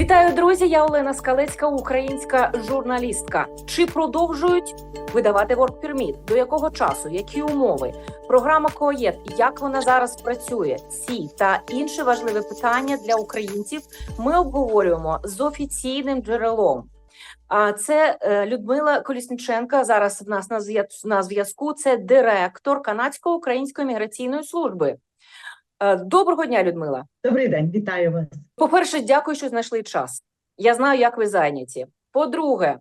Вітаю, друзі! Я Олена Скалецька, українська журналістка. Чи продовжують видавати Work Permit? До якого часу? Які умови? Програма КОЄТ, як вона зараз працює? Ці та інші важливі питання для українців ми обговорюємо з офіційним джерелом. А це е, Людмила Колісниченка. Зараз в нас на зв'язку. Це директор канадсько-української міграційної служби. Е, Доброго дня, Людмила. Добрий день, вітаю вас. По-перше, дякую, що знайшли час. Я знаю, як ви зайняті. По-друге,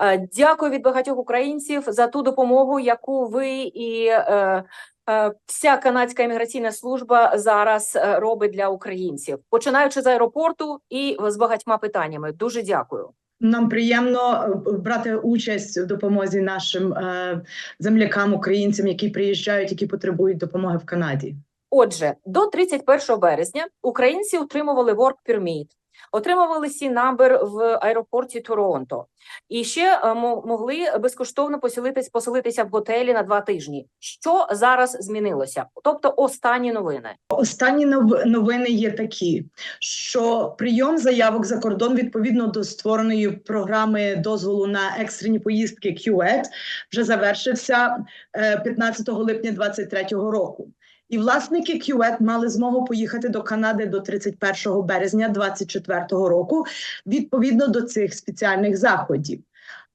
е, дякую від багатьох українців за ту допомогу, яку ви і е, е, вся канадська імміграційна служба зараз е, робить для українців, починаючи з аеропорту і з багатьма питаннями. Дуже дякую. Нам приємно брати участь в допомозі нашим е, землякам, українцям, які приїжджають, які потребують допомоги в Канаді. Отже, до 31 березня українці отримували Work Permit, отримували сі намбер в аеропорті Торонто, і ще е, мо- могли безкоштовно поселитись, поселитися в готелі на два тижні. Що зараз змінилося? Тобто, останні новини. Останні нов- новини є такі, що прийом заявок за кордон відповідно до створеної програми дозволу на екстрені поїздки QED вже завершився е, 15 липня 2023 року. І власники QED мали змогу поїхати до Канади до 31 березня 2024 року відповідно до цих спеціальних заходів.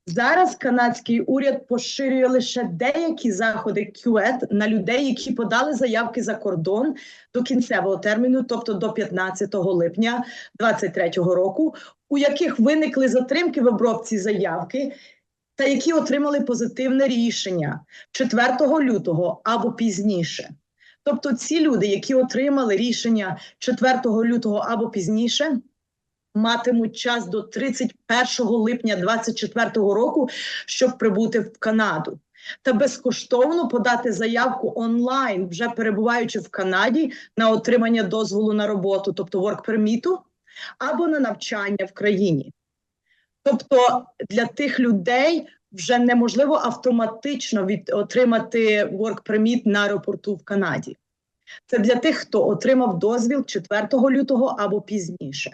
Зараз канадський уряд поширює лише деякі заходи QED на людей, які подали заявки за кордон до кінцевого терміну, тобто до 15 липня 2023 року, у яких виникли затримки в обробці заявки, та які отримали позитивне рішення 4 лютого або пізніше. Тобто, ці люди, які отримали рішення 4 лютого або пізніше, матимуть час до 31 липня 2024 року, щоб прибути в Канаду. Та безкоштовно подати заявку онлайн, вже перебуваючи в Канаді, на отримання дозволу на роботу, тобто permit, або на навчання в країні. Тобто для тих людей вже неможливо автоматично від, отримати work permit на аеропорту в Канаді. Це для тих, хто отримав дозвіл 4 лютого або пізніше.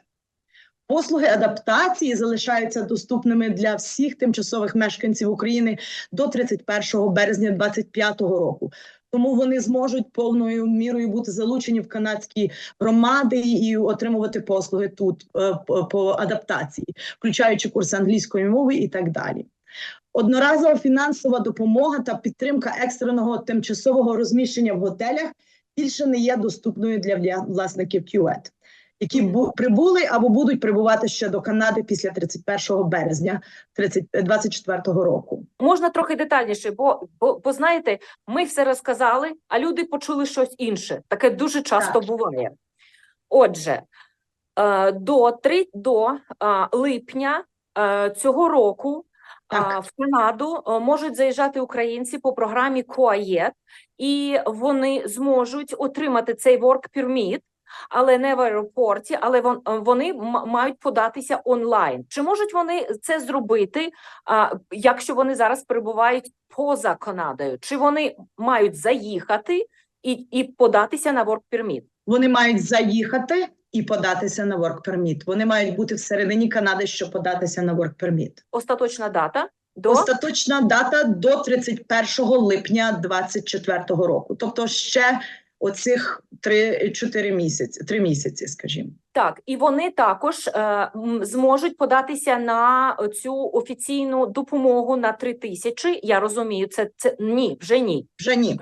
Послуги адаптації залишаються доступними для всіх тимчасових мешканців України до 31 березня 2025 року. Тому вони зможуть повною мірою бути залучені в канадські громади і отримувати послуги тут е, по, адаптації, включаючи курси англійської мови і так далі. Одноразова фінансова допомога та підтримка екстреного тимчасового розміщення в готелях більше не є доступною для власників QED, які прибули або будуть прибувати ще до Канади після 31 березня 30 24 року. Можна трохи детальніше, бо, бо, бо знаєте, ми все розказали, а люди почули щось інше. Таке дуже часто Так. буває. Отже, е, до 3 до е, липня е, цього року Так. в Канаду е, можуть заїжджати українці по програмі КОАЄТ, і вони зможуть отримати цей work permit, але не в аеропорті, але е, вони мають податися онлайн. Чи можуть вони це зробити, якщо вони зараз перебувають поза Канадою? Чи вони мають заїхати і, і податися на work permit? Вони мають заїхати і податися на work permit. Вони мають бути всередині Канади, щоб податися на work permit. Остаточна дата до Остаточна дата до 31 липня 2024 року. Тобто ще оцих 3-4 місяці, 3 місяці, скажімо. Так, і вони також е, зможуть податися на цю офіційну допомогу на 3 тисячі. Я розумію, це, це ні, вже ні. Вже ні.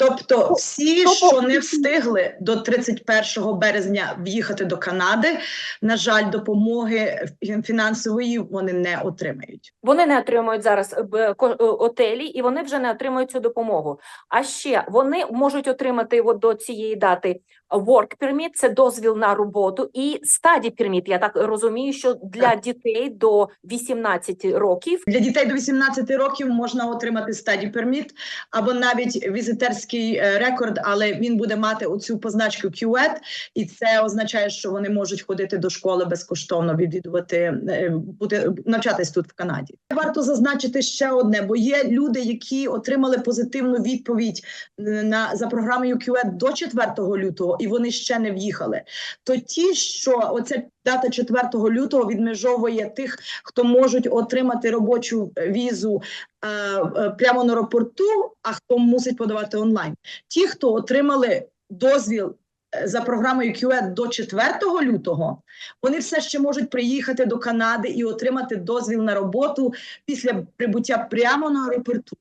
Тобто, всі, тобто- що не встигли до 31 березня в'їхати до Канади, на жаль, допомоги фінансової вони не отримають. Вони не отримують зараз е, е, отелі, і вони вже не отримують цю допомогу. А ще вони можуть отримати от до цієї дати work permit, це дозвіл на роботу, і study permit, Я так розумію, що для дітей до 18 років. Для дітей до 18 років можна отримати стаді перміт або навіть візитерський е, рекорд, але він буде мати оцю позначку QED, і це означає, що вони можуть ходити до школи безкоштовно, відвідувати е, бути навчатись тут в Канаді. Варто зазначити ще одне, бо є люди, які отримали позитивну відповідь е, на за програмою QED до 4 лютого і вони ще не в'їхали. То ті, що оця дата 4 лютого відмежовує тих, хто можуть отримати робочу візу е, е, прямо на аеропорту, а хто мусить подавати онлайн. Ті, хто отримали дозвіл е, за програмою QED до 4 лютого, вони все ще можуть приїхати до Канади і отримати дозвіл на роботу після прибуття прямо на аеропорту.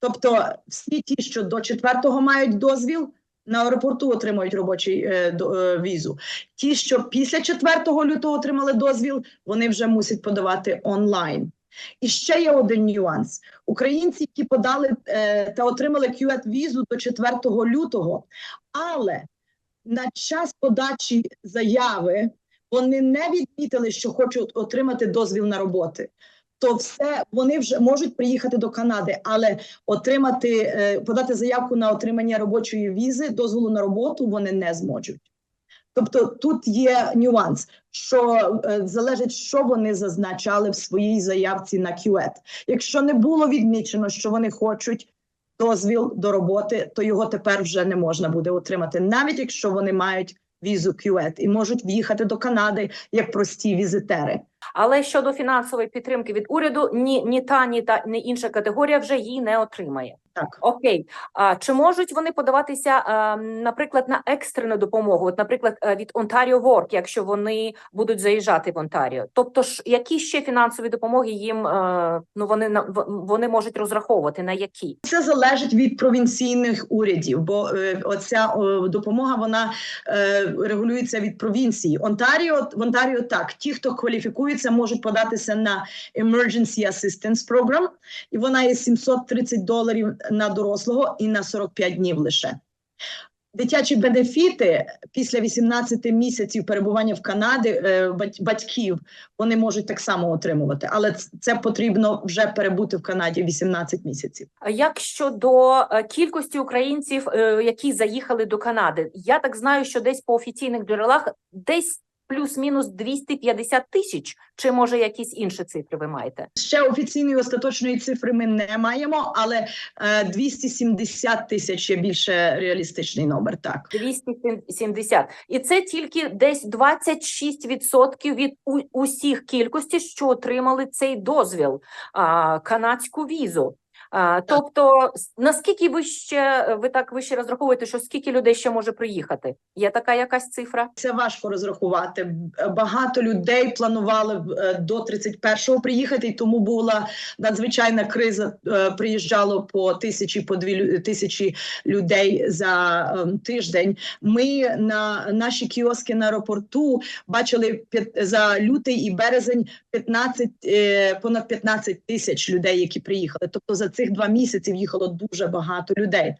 Тобто, всі ті, що до 4-го мають дозвіл, на аеропорту отримують робочий е, е, візу. Ті, що після 4 лютого отримали дозвіл, вони вже мусять подавати онлайн. І ще є один нюанс: українці, які подали е, та отримали QET візу до 4 лютого, але на час подачі заяви вони не відмітили, що хочуть отримати дозвіл на роботи. То все вони вже можуть приїхати до Канади, але отримати е, подати заявку на отримання робочої візи, дозволу на роботу вони не зможуть. Тобто тут є нюанс, що е, залежить, що вони зазначали в своїй заявці на QET. Якщо не було відмічено, що вони хочуть дозвіл до роботи, то його тепер вже не можна буде отримати, навіть якщо вони мають візу QET і можуть в'їхати до Канади як прості візитери. Але щодо фінансової підтримки від уряду, ні, ні та, ні та ні інша категорія вже її не отримає. Так. Окей, а чи можуть вони подаватися, а, наприклад, на екстрену допомогу? От, наприклад, е, від Ontario Work, якщо вони будуть заїжджати в Онтаріо? Тобто, ж які ще фінансові допомоги їм е, ну вони на вони можуть розраховувати на які? Це залежить від провінційних урядів, бо е, оця допомога вона е, регулюється від провінції. Онтаріо в Онтаріо так. Ті, хто кваліфікується, можуть податися на Emergency Assistance Program, і вона є 730 доларів на дорослого і на 45 днів лише. Дитячі бенефіти після 18 місяців перебування в Канаді е, батьків вони можуть так само отримувати, але це потрібно вже перебути в Канаді 18 місяців. А Як щодо е, кількості українців, е, які заїхали до Канади? Я так знаю, що десь по офіційних джерелах десь плюс-мінус 250 тисяч, чи може якісь інші цифри ви маєте? Ще офіційної остаточної цифри ми не маємо, але е, 270 тисяч є більше реалістичний номер. Так 270. І це тільки десь 26% від усіх кількості, що отримали цей дозвіл, а, канадську візу. Тобто, наскільки ви ще ви так ви ще розраховуєте, що скільки людей ще може приїхати? Є така якась цифра? це важко розрахувати. Багато людей планували е, до 31-го приїхати, і тому була надзвичайна криза. Е, Приїжджало по тисячі, по дві тисячі людей за ем, тиждень. Ми на наші кіоски на аеропорту бачили за лютий і березень 15, е, понад 15 тисяч людей, які приїхали. Тобто за цих два місяці їхало дуже багато людей.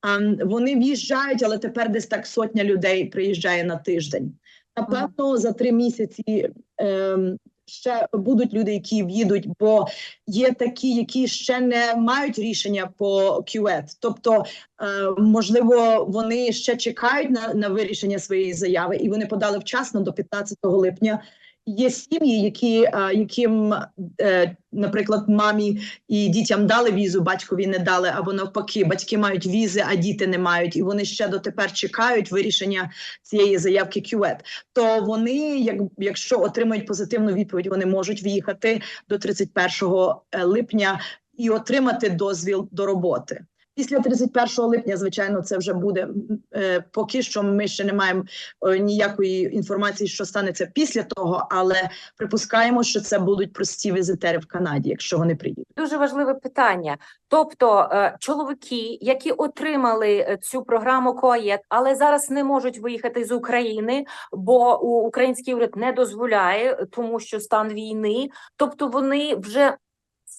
А, Вони в'їжджають, але тепер десь так сотня людей приїжджає на тиждень. Напевно, за три місяці ем, ще будуть люди, які в'їдуть, бо є такі, які ще не мають рішення по QET. Тобто, е, можливо, вони ще чекають на, на вирішення своєї заяви, і вони подали вчасно до 15 липня. Є сім'ї, які, е, яким, е, наприклад, мамі і дітям дали візу, батькові не дали, або навпаки, батьки мають візи, а діти не мають, і вони ще дотепер чекають вирішення цієї заявки QET. То вони, як, якщо отримають позитивну відповідь, вони можуть в'їхати до 31 липня і отримати дозвіл до роботи. Після 31 липня, звичайно, це вже буде е, поки що. Ми ще не маємо е, ніякої інформації, що станеться після того, але припускаємо, що це будуть прості візитери в Канаді, якщо вони приїдуть. Дуже важливе питання. Тобто, е, чоловіки, які отримали цю програму КОАЄТ, але зараз не можуть виїхати з України, бо український уряд не дозволяє, тому що стан війни. Тобто, вони вже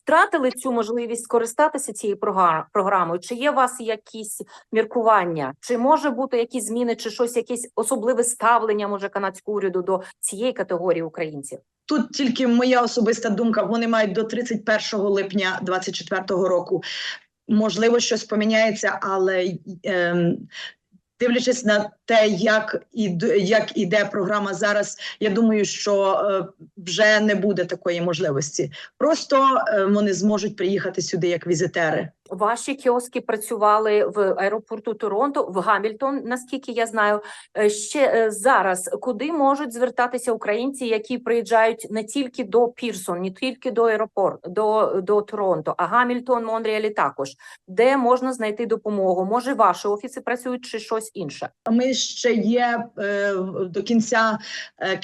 втратили цю можливість скористатися цією програ- програмою. Чи є у вас якісь міркування? Чи може бути якісь зміни, чи щось, якесь особливе ставлення може канадського уряду до цієї категорії українців? Тут тільки моя особиста думка. Вони мають до 31 липня 2024 року. Можливо, щось поміняється, але ем, дивлячись на те, як і як іде програма зараз, я думаю, що е, вже не буде такої можливості. Просто е, вони зможуть приїхати сюди як візитери. Ваші кіоски працювали в аеропорту Торонто, в Гамільтон, наскільки я знаю. Е, Ще е, зараз куди можуть звертатися українці, які приїжджають не тільки до Пірсон, не тільки до аеропорту, до, до Торонто, а Гамільтон, Монреалі також, де можна знайти допомогу? Може, ваші офіси працюють чи щось інше? Ми ще є е, до кінця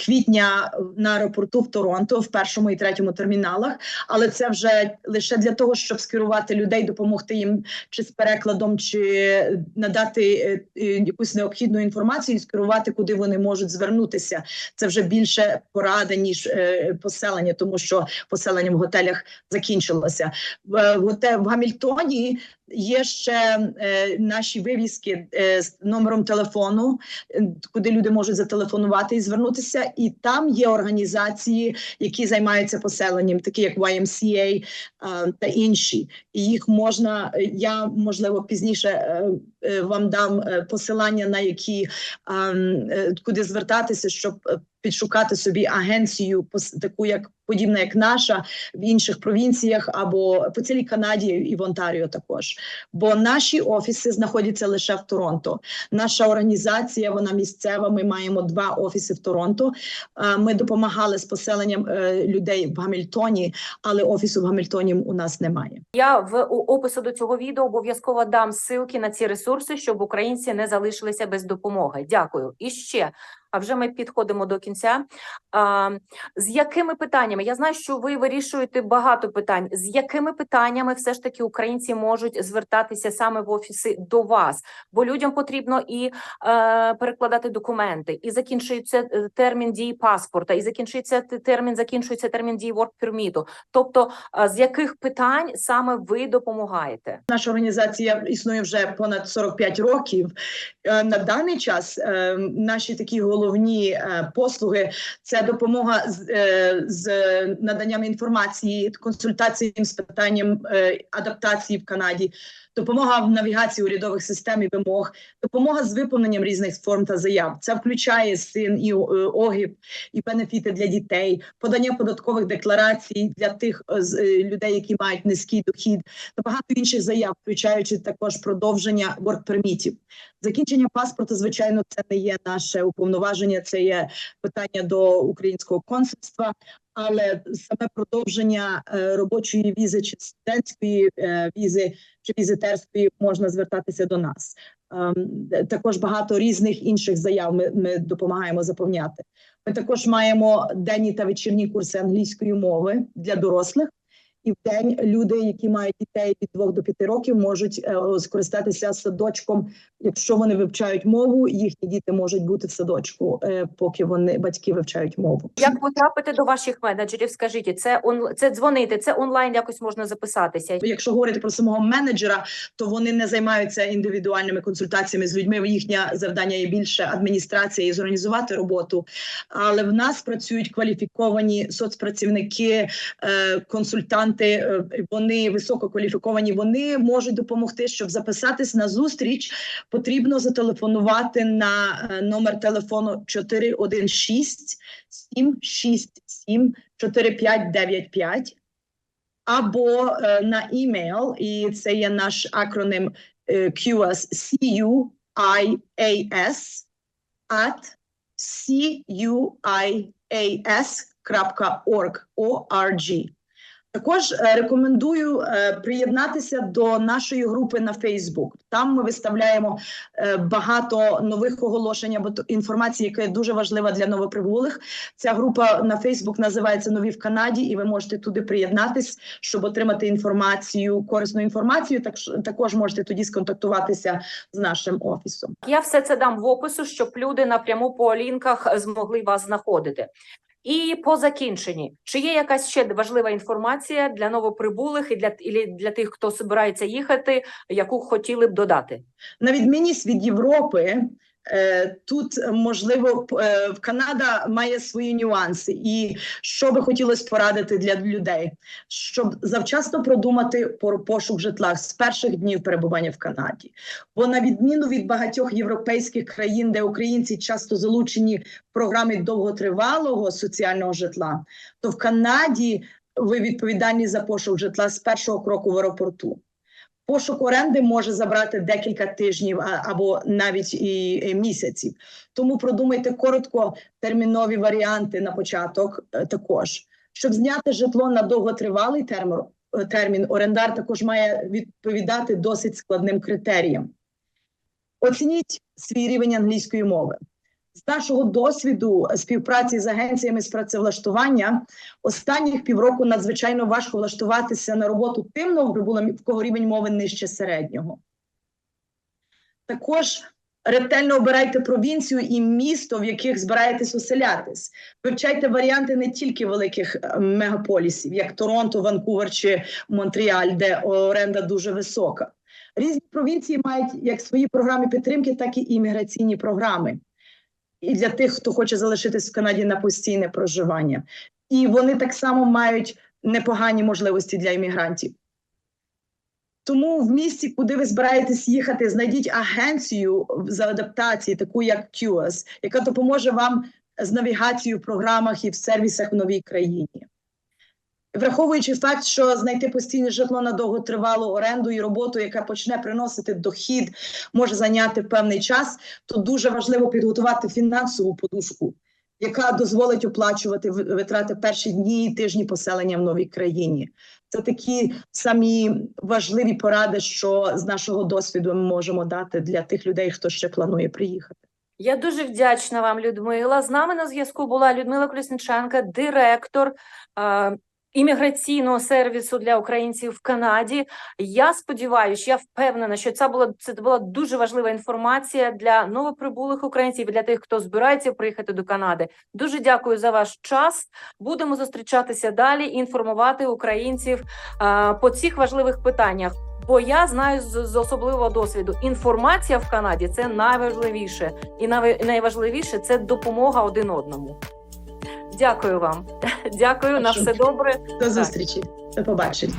квітня на аеропорту в Торонто в першому і третьому терміналах, але це вже лише для того, щоб скерувати людей, допомогти їм чи з перекладом, чи надати е, е, якусь необхідну інформацію і скерувати, куди вони можуть звернутися. Це вже більше порада ніж е, поселення, тому що поселення в готелях закінчилося. В Гамільтоні є ще е, наші вивіски е, з номером телефону, е, куди люди можуть зателефонувати і звернутися. І там є організації, які займаються поселенням, такі як YMCA та інші. І їх можна. Я можливо пізніше вам дам посилання на які ем, куди звертатися, щоб підшукати собі агенцію, таку як подібна, як наша в інших провінціях або по цілій Канаді і в Онтаріо також. Бо наші офіси знаходяться лише в Торонто. Наша організація вона місцева. Ми маємо два офіси в Торонто. Ми допомагали з поселенням е, людей в Гамільтоні, але офісу в Гамільтоні у нас немає. Я в опису до цього відео обов'язково дам ссылки на ці ресурси, щоб українці не залишилися без допомоги. Дякую. І ще. А вже ми підходимо до кінця. А, з якими питаннями? Я знаю, що ви вирішуєте багато питань. З якими питаннями все ж таки українці можуть звертатися саме в офіси до вас? Бо людям потрібно і е, перекладати документи, і закінчується е, термін дії паспорта, і закінчується термін, закінчується термін дії permit. Тобто, а з яких питань саме ви допомагаєте? Наша організація існує вже понад 45 років. Е, На даний час е, наші такі головні е, послуги це допомога з, е, з наданням інформації, консультаціям з питанням е, адаптації в Канаді, допомога в навігації урядових систем і вимог, допомога з виповненням різних форм та заяв. Це включає син і е, огиб, і бенефіти для дітей, подання податкових декларацій для тих е, е, людей, які мають низький дохід, та багато інших заяв, включаючи також продовження ворк-пермітів. Закінчення паспорта, звичайно, це не є наше уповноваження, це є питання до українського консульства. Але саме продовження е, робочої візи чи студентської е, візи чи візитерської можна звертатися до нас. Ем, також багато різних інших заяв ми, ми допомагаємо заповняти. Ми також маємо денні та вечірні курси англійської мови для дорослих. І в день люди, які мають дітей від 2 до 5 років, можуть е, скористатися садочком. Якщо вони вивчають мову, їхні діти можуть бути в садочку, е, поки вони батьки вивчають мову. Як потрапити до ваших менеджерів? Скажіть, це он це дзвонити, це онлайн якось можна записатися. Якщо говорити про самого менеджера, то вони не займаються індивідуальними консультаціями з людьми. Їхнє завдання є більше адміністрація і зорганізувати роботу. Але в нас працюють кваліфіковані соцпрацівники, е, консультанти. Е, Вони висококваліфіковані. Вони можуть допомогти, щоб записатись на зустріч. Потрібно зателефонувати на е, номер телефону 416 767 4595 або е, на email, і це є наш акроним е, QS, C-U-I-A-S, at cuias.org, O-R-G. Також е, рекомендую е, приєднатися до нашої групи на Facebook. Там ми виставляємо е, багато нових оголошень або інформації, яка дуже важлива для новоприбулих. Ця група на Facebook називається Нові в Канаді, і ви можете туди приєднатись, щоб отримати інформацію, корисну інформацію. Так також можете тоді сконтактуватися з нашим офісом. Я все це дам в опису, щоб люди напряму по лінках змогли вас знаходити. І по закінченні, чи є якась ще важлива інформація для новоприбулих і для, і для тих, хто збирається їхати, яку хотіли б додати? На відмінність від Європи, Тут е, можливо п- е, Канада має свої нюанси, і що би хотілося порадити для людей, щоб завчасно продумати про пошук житла з перших днів перебування в Канаді. Бо на відміну від багатьох європейських країн, де українці часто залучені в програми довготривалого соціального житла, то в Канаді ви відповідальні за пошук житла з першого кроку в аеропорту. Пошук оренди може забрати декілька тижнів або навіть і місяців. Тому продумайте коротко термінові варіанти на початок е, також. Щоб зняти житло на довготривалий термін, е, термін, орендар також має відповідати досить складним критеріям. Оцініть свій рівень англійської мови. З нашого досвіду співпраці з агенціями з працевлаштування останніх півроку надзвичайно важко влаштуватися на роботу тим новоприбулим, в кого рівень мови нижче середнього. Також ретельно обирайте провінцію і місто, в яких збираєтесь оселятись. Вивчайте варіанти не тільки великих е, мегаполісів, як Торонто, Ванкувер чи Монтріаль, де оренда дуже висока. Різні провінції мають як свої програми підтримки, так і імміграційні програми. І для тих, хто хоче залишитись в Канаді на постійне проживання. І вони так само мають непогані можливості для іммігрантів. Тому в місті, куди ви збираєтесь їхати, знайдіть агенцію з адаптації, таку як QS, яка допоможе вам з навігацією в програмах і в сервісах в новій країні. Враховуючи факт, що знайти постійне житло на довготривалу оренду і роботу, яка почне приносити дохід, може зайняти певний час, то дуже важливо підготувати фінансову подушку, яка дозволить оплачувати витрати перші дні і тижні поселення в новій країні. Це такі самі важливі поради, що з нашого досвіду ми можемо дати для тих людей, хто ще планує приїхати. Я дуже вдячна вам, Людмила. З нами на зв'язку була Людмила Колісниченка, директор е, імміграційного сервісу для українців в Канаді. Я сподіваюся, я впевнена, що це була це була дуже важлива інформація для новоприбулих українців і для тих, хто збирається приїхати до Канади. Дуже дякую за ваш час. Будемо зустрічатися далі, інформувати українців е, по цих важливих питаннях. Бо я знаю з, з особливого досвіду, інформація в Канаді це найважливіше, і найважливіше це допомога один одному. Дякую вам. Дякую на все добре. До зустрічі, до побачення.